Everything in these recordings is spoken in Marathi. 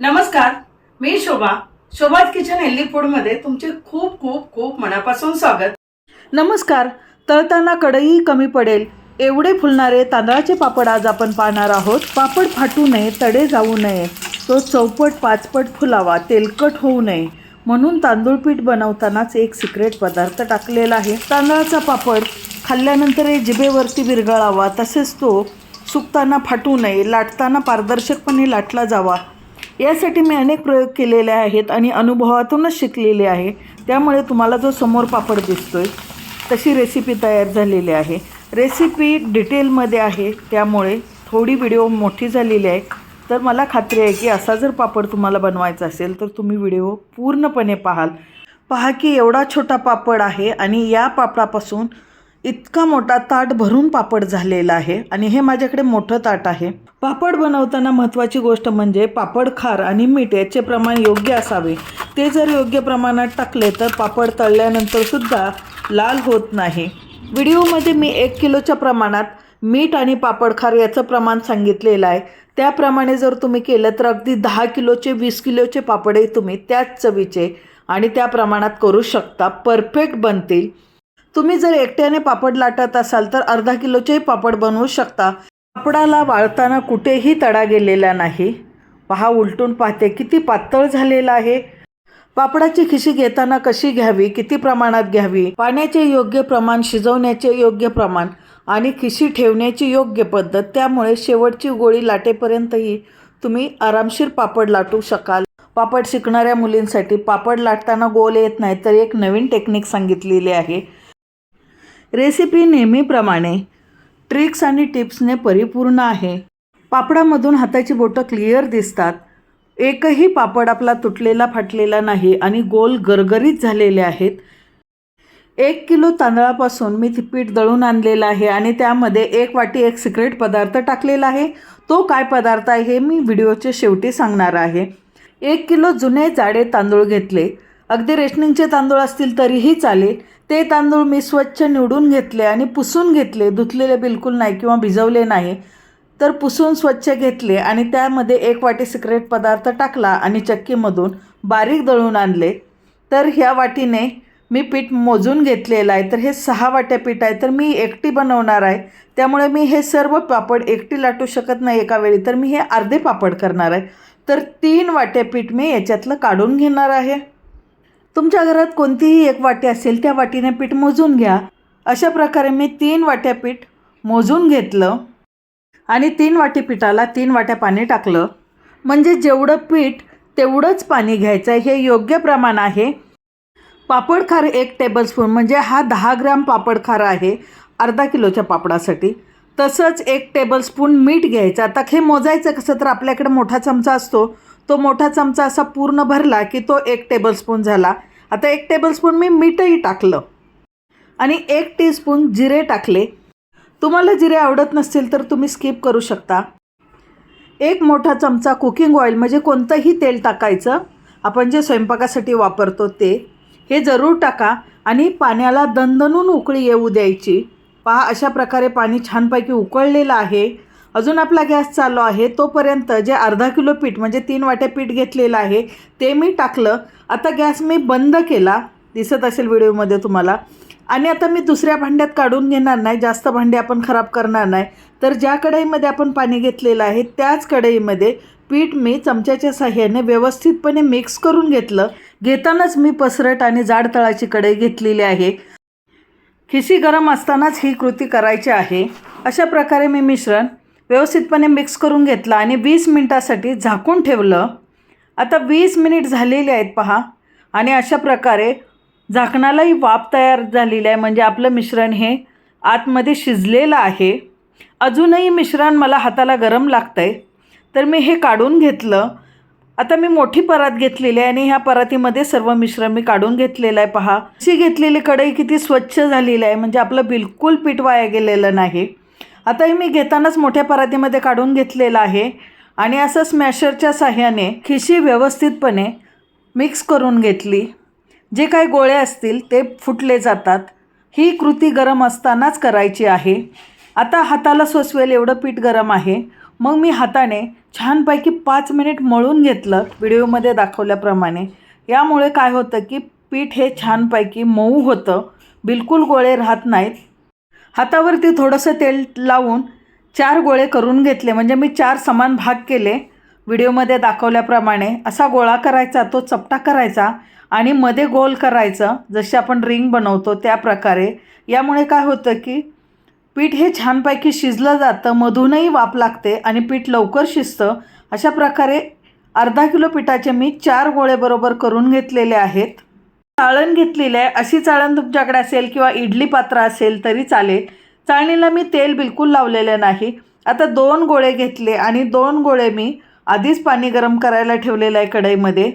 नमस्कार मी शोभा. शोभात किचन हेल्दी फूडमध्ये तुमचे खूप खूप खूप मनापासून स्वागत. नमस्कार तळताना कढई कमी पडेल. एवढे फुलणारे तांदळाचे पापड आज आपण पाहणार आहोत. पापड फाटू नये तडे जाऊ नये. तो चौपट पाचपट फुलावा तेलकट होऊ नये. म्हणून तांदूळ पीठ बनवतानाच एक सिक्रेट पदार्थ टाकलेला आहे. तांदळाचा पापड खाल्ल्यानंतर जिभेवरती विरघळावा. तसेच तो सुकताना फाटू नये लाटताना पारदर्शकपणे लाटला जावा. यासाठी मी अनेक प्रयोग केलेले आहेत आणि अनुभवातूनच शिकलेले आहे. त्यामुळे तुम्हाला जो समोर पापड दिसतो आहे तशी रेसिपी तयार झालेली आहे. रेसिपी डिटेलमध्ये आहे त्यामुळे थोडी व्हिडिओ मोठी झालेली आहे. तर मला खात्री आहे की असा जर पापड तुम्हाला बनवायचा असेल तर तुम्ही व्हिडिओ पूर्णपणे पाहाल. पहा की एवढा छोटा पापड आहे आणि या पापडापासून इतका मोठा ताट भरून पापड झालेला आहे आणि हे माझ्याकडे मोठं ताट आहे. पापड बनवताना महत्त्वाची गोष्ट म्हणजे पापड खार आणि मीठ याचे प्रमाण योग्य असावे. ते जर योग्य प्रमाणात टाकले तर पापड तळल्यानंतरसुद्धा लाल होत नाही. व्हिडिओमध्ये मी एक किलोच्या प्रमाणात मीठ आणि पापड खार याचं प्रमाण सांगितलेलं आहे. त्याप्रमाणे जर तुम्ही केलं तर अगदी दहा किलोचे वीस किलोचे पापडही तुम्ही त्याच चवीचे आणि त्या प्रमाणात करू शकता. परफेक्ट बनतील. तुम्ही जर एकट्याने पापड लाटत असाल तर अर्धा किलोचेही पापड बनवू शकता. पापडाला वाळताना कुठेही तडा गेलेला नाही. पहा उलटून पाहते किती पातळ झालेला आहे. पापडाची खिशी घेताना कशी घ्यावी? किती प्रमाणात घ्यावी? पाण्याचे योग्य प्रमाण शिजवण्याचे योग्य प्रमाण आणि खिशी ठेवण्याची योग्य पद्धत त्यामुळे शेवटची गोळी लाटेपर्यंतही तुम्ही आरामशीर पापड लाटू शकाल. पापड शिकणाऱ्या मुलींसाठी पापड लाटताना गोल येत नाही तर एक नवीन टेक्निक सांगितलेली आहे. रेसिपी नेहमीप्रमाणे ट्रिक्स आणि टिप्सने परिपूर्ण आहे. पापडामधून हाताची बोटं क्लिअर दिसतात. एकही पापड आपला तुटलेला फाटलेला नाही आणि गोल गरगरीत झालेले आहेत. एक किलो तांदळापासून मी तिपीठ दळून आणलेलं आहे आणि त्यामध्ये एक वाटी एक सिक्रेट पदार्थ टाकलेला आहे. तो काय पदार्थ आहे हे मी व्हिडिओच्या शेवटी सांगणार आहे. एक किलो जुने जाडे तांदूळ घेतले. अगदी रेशनिंगचे तांदूळ असतील तरीही चालेल. ते तांदूळ मी स्वच्छ निवडून घेतले आणि पुसून घेतले धुतलेले बिलकुल नाही किंवा भिजवले नाही तर पुसून स्वच्छ घेतले आणि त्यामध्ये एक वाटी सिक्रेट पदार्थ टाकला आणि चक्कीमधून बारीक दळून आणले. तर ह्या वाटीने मी पीठ मोजून घेतलेलं आहे. तर हे सहा वाट्या पीठ आहे. तर मी एकटी बनवणार आहे. त्यामुळे मी हे सर्व पापड एकटी लाटू शकत नाही एका वेळी. तर मी हे अर्धे पापड करणार आहे. तर तीन वाट्या पीठ मी याच्यातलं काढून घेणार आहे. तुमच्या घरात कोणतीही एक वाटी असेल त्या वाटीने पीठ मोजून घ्या. अशा प्रकारे मी तीन वाट्या पीठ मोजून घेतलं आणि तीन वाटी पिठाला तीन वाट्या पाणी टाकलं. म्हणजे जेवढं पीठ तेवढंच पाणी घ्यायचं हे योग्य प्रमाण आहे. पापड खार एक टेबलस्पून म्हणजे हा दहा ग्राम पापड खार आहे अर्धा किलोच्या पापडासाठी. तसंच एक टेबलस्पून मीठ घ्यायचं. आता हे मोजायचं कसं तर आपल्याकडे मोठा चमचा असतो. तो मोठा चमचा असा पूर्ण भरला की तो एक टेबलस्पून झाला. आता एक टेबलस्पून मी मीठही टाकलं. आणि एक टीस्पून जिरे टाकले. तुम्हाला जिरे आवडत नसतील तर तुम्ही स्किप करू शकता. एक मोठा चमचा कुकिंग ऑइल म्हणजे कोणतंही तेल टाकायचं. आपण जे स्वयंपाकासाठी वापरतो ते. हे जरूर टाका आणि पाण्याला दणदणून उकळी येऊ द्यायची. पहा अशा प्रकारे पाणी छानपैकी उकळलेलं आहे. अजून आपला गॅस चालू आहे. तोपर्यंत जे अर्धा किलो पीठ म्हणजे तीन वाट्या पीठ घेतलेलं आहे ते मी टाकलं. आता गॅस मी बंद केला. दिसत असेल व्हिडिओमध्ये तुम्हाला. आणि आता मी दुसऱ्या भांड्यात काढून घेणार नाही. जास्त भांडे आपण खराब करणार नाही. तर ज्या कढईमध्ये आपण पाणी घेतलेलं आहे त्याच कढईमध्ये पीठ मी चमच्याच्या साह्याने व्यवस्थितपणे मिक्स करून घेतलं. घेतानाच मी पसरट आणि जाड तळाची कढई घेतलेली आहे. खिशी गरम असतानाच ही कृती करायची आहे. अशा प्रकारे मी मिश्रण व्यवस्थितपणे मिक्स करून घेतलं आणि वीस मिनटासाठी झाकून ठेवलं. आता वीस मिनिट झालेले आहेत पहा. आणि अशा प्रकारे झाकणालाही वाफ तयार झालेली आहे. म्हणजे आपलं मिश्रण हे आतमध्ये शिजलेलं आहे. अजूनही मिश्रण मला हाताला गरम लागतं आहे तर मी हे काढून घेतलं. आता मी मोठी परात घेतलेली आहे आणि ह्या परातीमध्ये सर्व मिश्रण मी काढून घेतलेलं आहे पहा. अशी घेतलेली कढई किती स्वच्छ झालेली आहे. म्हणजे आपलं बिलकुल पीठ वाया गेलेलं नाही. आताही मी घेतानाच मोठ्या परातीमध्ये काढून घेतलेलं आहे. आणि असं स्मॅशरच्या साह्याने खिशी व्यवस्थितपणे मिक्स करून घेतली. जे काही गोळे असतील ते फुटले जातात. ही कृती गरम असतानाच करायची आहे. आता हाताला सोसवेल एवढं पीठ गरम आहे. मग मी हाताने छानपैकी पाच मिनिट मळून घेतलं व्हिडिओमध्ये दाखवल्याप्रमाणे. यामुळे काय होतं की पीठ हे छानपैकी मऊ होतं. बिलकुल गोळे राहत नाहीत. हातावरती थोडंसं तेल लावून चार गोळे करून घेतले. म्हणजे मी चार समान भाग केले. व्हिडिओमध्ये दाखवल्याप्रमाणे असा गोळा करायचा तो चपटा करायचा आणि मध्ये गोल करायचं. जसे आपण रिंग बनवतो त्या प्रकारे. यामुळे काय होतं की पीठ हे छानपैकी शिजलं जातं मधूनही वाफ लागते आणि पीठ लवकर शिजतं. अशा प्रकारे अर्धा किलो पिठाचे मी चार गोळे बरोबर करून घेतलेले आहेत. चाळण घेतलेली आहे. अशी चाळण तुमच्याकडे असेल किंवा इडली पात्र असेल तरी चालेल. चाळणीला मी तेल बिलकुल लावलेलं नाही. आता दोन गोळे घेतले आणि दोन गोळे मी आधीच पाणी गरम करायला ठेवलेलं आहे कढईमध्ये.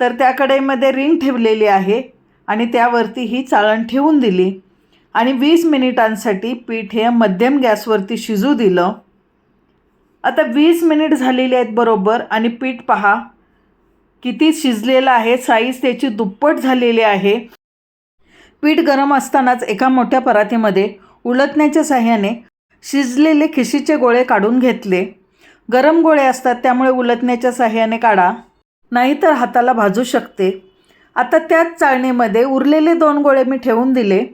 तर त्या कढईमध्ये रिंग ठेवलेली आहे आणि त्यावरती ही चाळण ठेवून दिली. आणि वीस मिनिटांसाठी पीठ हे मध्यम गॅसवरती शिजू दिलं. आता वीस मिनिट झालेली आहेत बरोबर आणि पीठ पहा. किती शिजलेलं आहे साईज त्याची दुप्पट झालेली आहे. पीठ गरम असतानाच एका मोठ्या परातीमध्ये उलटण्याच्या साह्याने शिजलेले खिशीचे गोळे काढून घेतले. गरम गोळे असतात त्यामुळे उलटण्याच्या साह्याने काढा. नाहीतर हाताला भाजू शकते. आता त्याच चाळणीमध्ये उरलेले दोन गोळे मी ठेवून दिले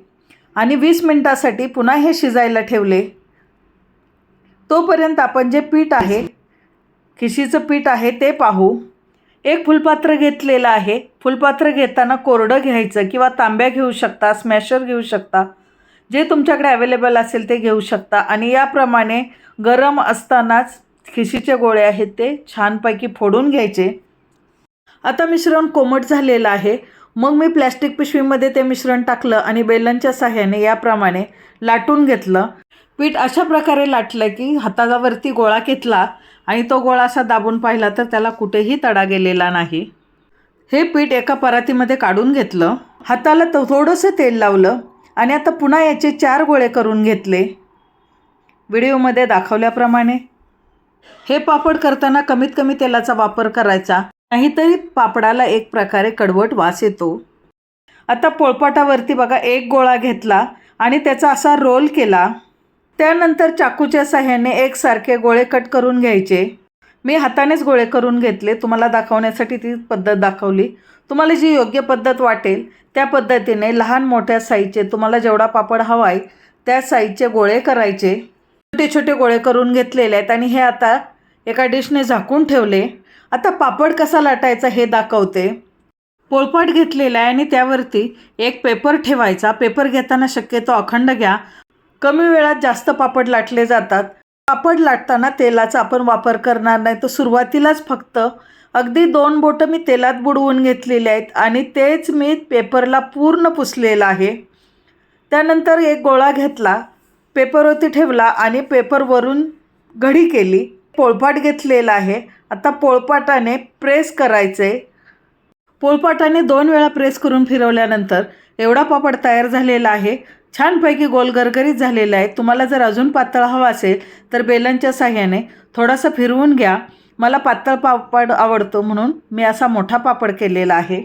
आणि वीस मिनटासाठी पुन्हा हे शिजायला ठेवले. तोपर्यंत आपण जे पीठ आहे खिशीचं पीठ आहे ते पाहू. एक फुलपात्र घेतलेलं आहे. फुलपात्र घेताना कोरडं घ्यायचं किंवा तांब्या घेऊ शकता स्मॅशर घेऊ शकता जे तुमच्याकडे अवेलेबल असेल ते घेऊ शकता. आणि याप्रमाणे गरम असतानाच खिशीचे गोळे आहेत ते छानपैकी फोडून घ्यायचे. आता मिश्रण कोमट झालेलं आहे. मग मी प्लॅस्टिक पिशवीमध्ये ते मिश्रण टाकलं आणि बेलनच्या साह्याने याप्रमाणे लाटून घेतलं. पीठ अशा प्रकारे लाटलं की हातावरती गोळा घेतला आणि तो गोळा असा दाबून पाहिला तर त्याला कुठेही तडा गेलेला नाही. हे पीठ एका परातीमध्ये काढून घेतलं. हाताला तो थोडंसं तेल लावलं आणि आता पुन्हा याचे चार गोळे करून घेतले. व्हिडिओमध्ये दाखवल्याप्रमाणे. हे पापड करताना कमीत कमी तेलाचा वापर करायचा. नाहीतरी पापडाला एक प्रकारे कडवट वास येतो. आता पोळपाटावरती बघा एक गोळा घेतला आणि त्याचा असा रोल केला. त्यानंतर चाकूच्या साह्याने एकसारखे गोळे कट करून घ्यायचे. मी हातानेच गोळे करून घेतले. तुम्हाला दाखवण्यासाठी ती पद्धत दाखवली. तुम्हाला जी योग्य पद्धत वाटेल त्या पद्धतीने लहान मोठ्या साईजचे तुम्हाला जेवढा पापड हवा आहे त्या साईजचे गोळे करायचे. छोटे छोटे गोळे करून घेतलेले आहेत आणि हे आता एका डिशने झाकून ठेवले. आता पापड कसा लाटायचा हे दाखवते. पोळपाट घेतलेला आहे आणि त्यावरती एक पेपर ठेवायचा. पेपर घेताना शक्यतो अखंड घ्या. कमी वेळात जास्त पापड लाटले जातात. पापड लाटताना तेलाचा आपण वापर करणार नाही. तर सुरुवातीलाच फक्त अगदी दोन बोटं मी तेलात बुडवून घेतलेले आहेत आणि तेच मी पेपरला पूर्ण पुसलेलं आहे. त्यानंतर एक गोळा घेतला पेपरवरती ठेवला आणि पेपरवरून घडी केली. पोळपाट घेतलेला आहे. आता पोळपाटाने प्रेस करायचे. पोळपाटाने दोन वेळा प्रेस करून फिरवल्यानंतर एवढा पापड तयार झालेला आहे. छानपैकी गोल गरगरीत झालेला आहे तुम्हाला जर अजून पातळ हवा असेल तर बेलनच्या साह्याने थोडासा फिरवून घ्या. मला पातळ पापड आवडतो म्हणून मी असा मोठा पापड केलेला आहे.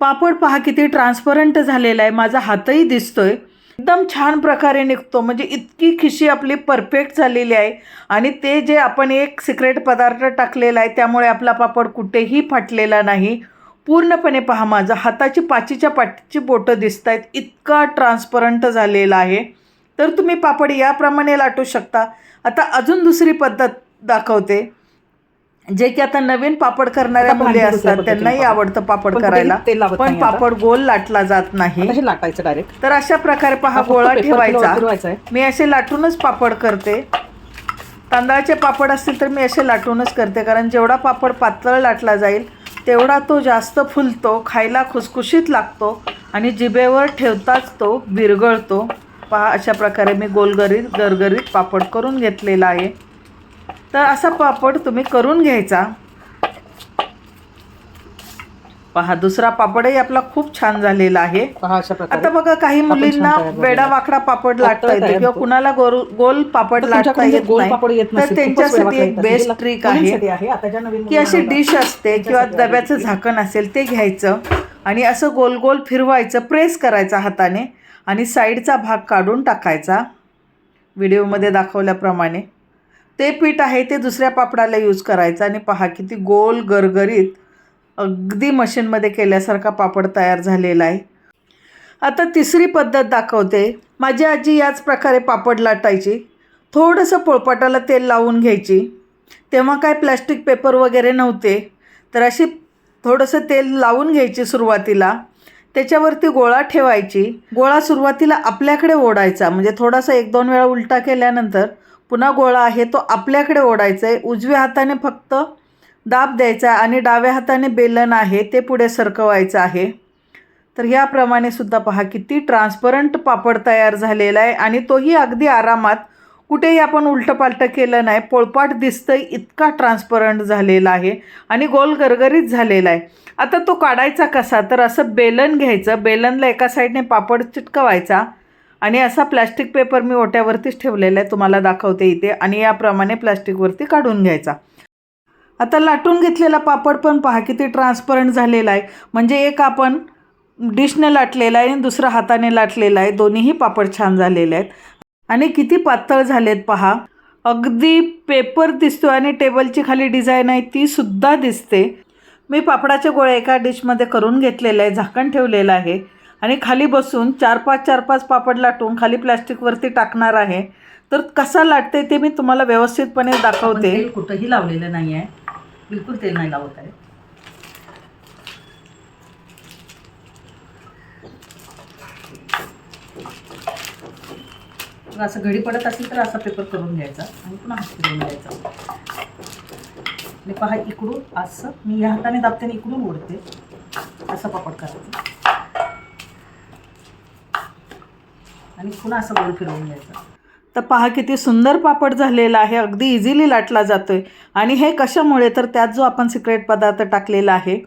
पापड पहा किती ट्रान्सपरंट झालेला आहे. माझा हातही दिसतोय. एकदम छान प्रकारे निघतो. म्हणजे इतकी खिशी आपली परफेक्ट झालेली आहे. आणि ते जे आपण एक सिक्रेट पदार्थ टाकलेला आहे त्यामुळे आपला पापड कुठेही फाटलेला नाही. पूर्णपणे पहा माझा हाताची पाचीच्या पाठीची बोटं दिसत आहेत इतका ट्रान्सपरंट झालेला आहे. तर तुम्ही पापड याप्रमाणे लाटू शकता. आता अजून दुसरी पद्धत दाखवते जे की आता नवीन पापड करणाऱ्या मुली असतात त्यांनाही आवडतं पापड करायला. पण. पापड गोल लाटला जात नाही. लाटायचं डायरेक्ट तर अशा प्रकारे पहा गोळा ठेवायचा. मी असे लाटूनच पापड करते. तांदळाचे पापड असतील तर मी असे लाटूनच करते कारण जेवढा पापड पातळ लाटला जाईल तेवढा तो जास्त फुलतो खायला खुसखुशीत लागतो आणि जिभेवर ठेवताच तो विरगळतो पहा अशा प्रकारे मी गोलगरीत गरगरीत पापड करून घेतलेला आहे. तर असा पापड तुम्ही करून घ्यायचा. पहा दुसरा पापडही आपला खूप छान झालेला आहे आता बघा काही मुलींना वेडा. वाकडा पापड लाटता येते किंवा. कुणाला गोल गोल पापड लाटता येत नाही तर त्यांच्यासाठी एक बेस्ट. ट्रिक आहे की अशी डिश असते किंवा डब्याचं आहे. झाकण असेल ते घ्यायचं आणि असं गोल गोल फिरवायचं प्रेस करायचा हाताने आणि साईडचा भाग काढून टाकायचा व्हिडिओमध्ये दाखवल्याप्रमाणे ते पीठ आहे ते दुसऱ्या पापडाला यूज करायचं आणि पहा किती गोल गरगरीत अगदी मशीनमध्ये केल्यासारखा पापड तयार झालेला आहे. आता तिसरी पद्धत दाखवते. माझी आजी याच प्रकारे पापड लाटायची. थोडंसं पोळपाटाला तेल लावून घ्यायची. तेव्हा काय प्लॅस्टिक पेपर वगैरे नव्हते. तर अशी थोडंसं तेल लावून घ्यायची सुरुवातीला. त्याच्यावरती गोळा ठेवायची. गोळा सुरुवातीला आपल्याकडे ओढायचा. म्हणजे थोडासा एक दोन वेळा उलटा केल्यानंतर पुन्हा गोळा आहे तो आपल्याकडे ओढायचा आहे. उजव्या हाताने फक्त दाब द्यायचा आणि डाव्या हाताने बेलन आहे ते पुढे सरकवायचं आहे. तर ह्याप्रमाणे सुद्धा पहा किती ट्रान्सपरंट पापड तयार झालेला आहे आणि तोही अगदी आरामात. कुठेही आपण उलटंपालटं केलं नाही पोळपाट दिसतंय इतका ट्रान्सपरंट झालेला आहे आणि गोल गरगरीत झालेला आहे. आता तो काढायचा कसा? तर असं बेलन घ्यायचं बेलनला एका साईडने पापड चिटकवायचा आणि असा प्लॅस्टिक पेपर मी ओट्यावरतीच ठेवलेला आहे तुम्हाला दाखवते इथे आणि याप्रमाणे प्लॅस्टिकवरती काढून घ्यायचा. आता लाटून घेतलेला पापड पण पहा किती ट्रान्सपरंट झालेला आहे. म्हणजे एक आपण डिशने लाटलेला आहे आणि दुसरा हाताने लाटलेला आहे. दोन्हीही पापड छान झालेले आहेत. आणि किती पातळ झालेत पहा. अगदी पेपर दिसतो आणि टेबलची खाली डिझाईन आहे ती सुद्धा दिसते. मी पापडाचे गोळे एका डिशमध्ये करून घेतलेले आहे झाकण ठेवलेलं आहे. आणि खाली बसून चार पाच चार पाच पापड लाटून खाली प्लॅस्टिकवरती टाकणार आहे. तर कसा लाटते ते मी तुम्हाला व्यवस्थितपणे दाखवते. कुठंही लावलेलं नाही आहे बिलकुल तेल नाही लावत आहे. मग असं घडी पडत असेल तर असा पेपर करून घ्यायचा आणि पुन्हा हात फिरवून घ्यायचा. आणि पहा इकडून असं मी या हाताने दाबते इकडून ओढते. असं पापड करायचं. आणि पुन्हा असं गोल फिरवून घ्यायचं. तर पहा किती सुंदर पापड झालेला आहे. अगदी इझिली लाटला जातो आहे आणि हे कशामुळे? तर त्यात जो आपण सिक्रेट पदार्थ टाकलेला आहे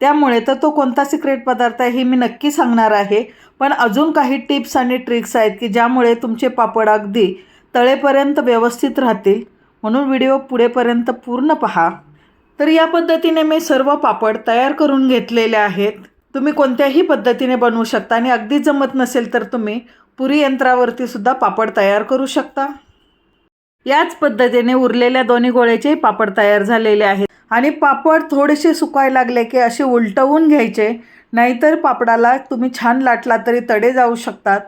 त्यामुळे तर तो कोणता सिक्रेट पदार्थ आहे हे मी नक्की सांगणार आहे. पण अजून काही टिप्स आणि ट्रिक्स आहेत की ज्यामुळे तुमचे पापड अगदी तळेपर्यंत व्यवस्थित राहतील. म्हणून व्हिडिओ पुढेपर्यंत पूर्ण पहा. तर या पद्धतीने मी सर्व पापड तयार करून घेतलेले आहेत. तुम्ही कोणत्याही पद्धतीने बनवू शकता आणि अगदी जमत नसेल तर तुम्ही पुरी यंत्रावरती सुद्धा पापड तयार करू शकता. याच पद्धतीने उरलेल्या दोन्ही गोळ्याचे पापड तयार झालेले आहेत. आणि पापड थोडेसे सुकायला लागले की असे उलटवून घ्यायचे नाहीतर पापडाला तुम्ही छान लाटला तरी तडे जाऊ शकतात.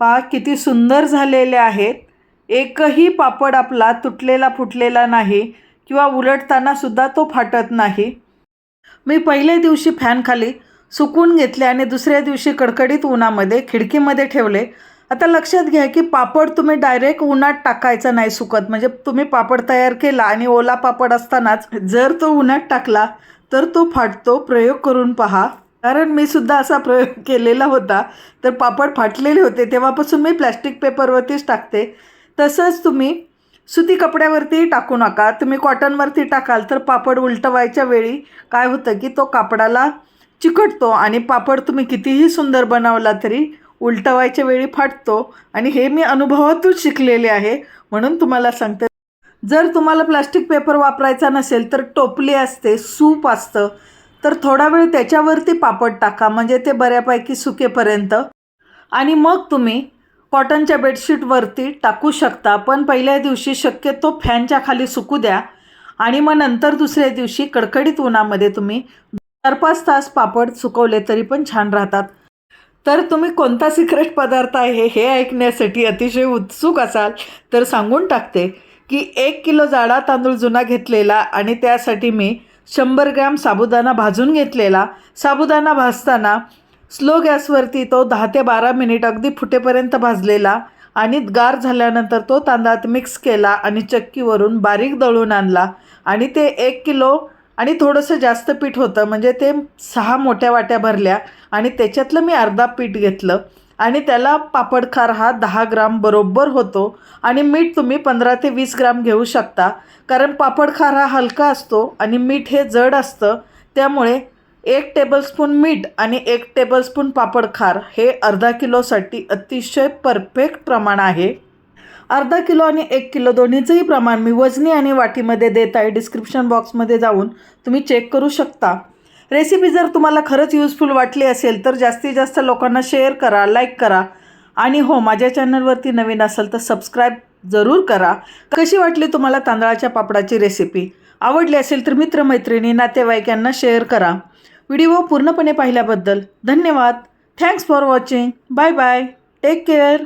पा किती सुंदर झालेले आहेत. एकही पापड आपला तुटलेला फुटलेला नाही किंवा उलटताना सुद्धा तो फाटत नाही. मी पहिल्या दिवशी फॅनखाली सुकून घेतले आणि दुसऱ्या दिवशी कडकडीत उन्हामध्ये खिडकीमध्ये ठेवले. आता लक्षात घ्या की पापड तुम्ही डायरेक्ट उन्हात टाकायचा नाही सुकत. म्हणजे तुम्ही पापड तयार केला आणि ओला पापड असतानाच जर तो उन्हात टाकला तर तो फाटतो. प्रयोग करून पहा. कारण मी सुद्धा असा प्रयोग केलेला होता. तर पापड फाटलेले होते तेव्हापासून मी प्लॅस्टिक पेपरवरतीच टाकते. तसंच तुम्ही सुती कपड्यावरतीही टाकू नका. तुम्ही कॉटनवरती टाकाल तर पापड उलटवायच्या वेळी काय होतं की तो कापडाला चिकटतो आणि पापड तुम्ही कितीही सुंदर बनवला तरी उलटवायच्या वेळी फाटतो. आणि हे मी अनुभवातून शिकलेले आहे. म्हणून तुम्हाला सांगते. जर तुम्हाला प्लास्टिक पेपर वापरायचा नसेल तर टोपली असते सूप असतं. तर थोडा वेळ त्याच्यावरती पापड टाका म्हणजे ते बऱ्यापैकी सुकेपर्यंत. आणि मग तुम्ही कॉटनच्या बेडशीटवरती टाकू शकता. पण पहिल्या दिवशी शक्यतो फॅनच्या खाली सुकू द्या. आणि मग नंतर दुसऱ्या दिवशी कडकडीत उन्हामध्ये तुम्ही चार पाच तास पापड सुकवले तरी पण छान राहतात. तर तुम्ही कोणता सिक्रेट पदार्थ आहे हे ऐकण्यासाठी अतिशय उत्सुक असाल. तर सांगून टाकते की एक किलो जाडा तांदूळ जुना घेतलेला आणि त्यासाठी मी शंभर ग्रॅम साबुदाणा भाजून घेतलेला. साबुदाणा भाजताना स्लो गॅसवरती तो दहा ते बारा मिनिट अगदी फुटेपर्यंत भाजलेला आणि गार झाल्यानंतर तो तांदळात मिक्स केला आणि चक्कीवरून बारीक दळून आणला. आणि ते एक किलो आणि थोडंसं जास्त पीठ होतं म्हणजे ते सहा मोठ्या वाट्या भरल्या आणि त्याच्यातलं मी अर्धा पीठ घेतलं आणि त्याला पापडखार हा दहा ग्राम बरोबर होतो आणि मीठ तुम्ही पंधरा ते वीस ग्राम घेऊ शकता. कारण पापडखार हा हलका असतो आणि मीठ हे जड असतं त्यामुळे एक टेबलस्पून मीठ आणि एक टेबलस्पून पापडखार हे अर्धा किलोसाठी अतिशय परफेक्ट प्रमाण आहे. अर्धा किलो आणि एक किलो दोन्हीचंही प्रमाण मी वजनी आणि वाटीमध्ये देत आहे. डिस्क्रिप्शन बॉक्समध्ये जाऊन तुम्ही चेक करू शकता. रेसिपी जर तुम्हाला खरंच युजफुल वाटली असेल तर जास्तीत जास्त लोकांना शेअर करा लाईक करा. आणि हो माझ्या चॅनलवरती नवीन असेल तर सबस्क्राईब जरूर करा. कशी वाटली तुम्हाला तांदळाच्या पापडाची रेसिपी? आवडली असेल तर मित्रमैत्रिणी नातेवाईकांना शेअर करा. व्हिडिओ पूर्णपणे पाहिल्याबद्दल धन्यवाद. Thanks for watching. Bye bye. Take care.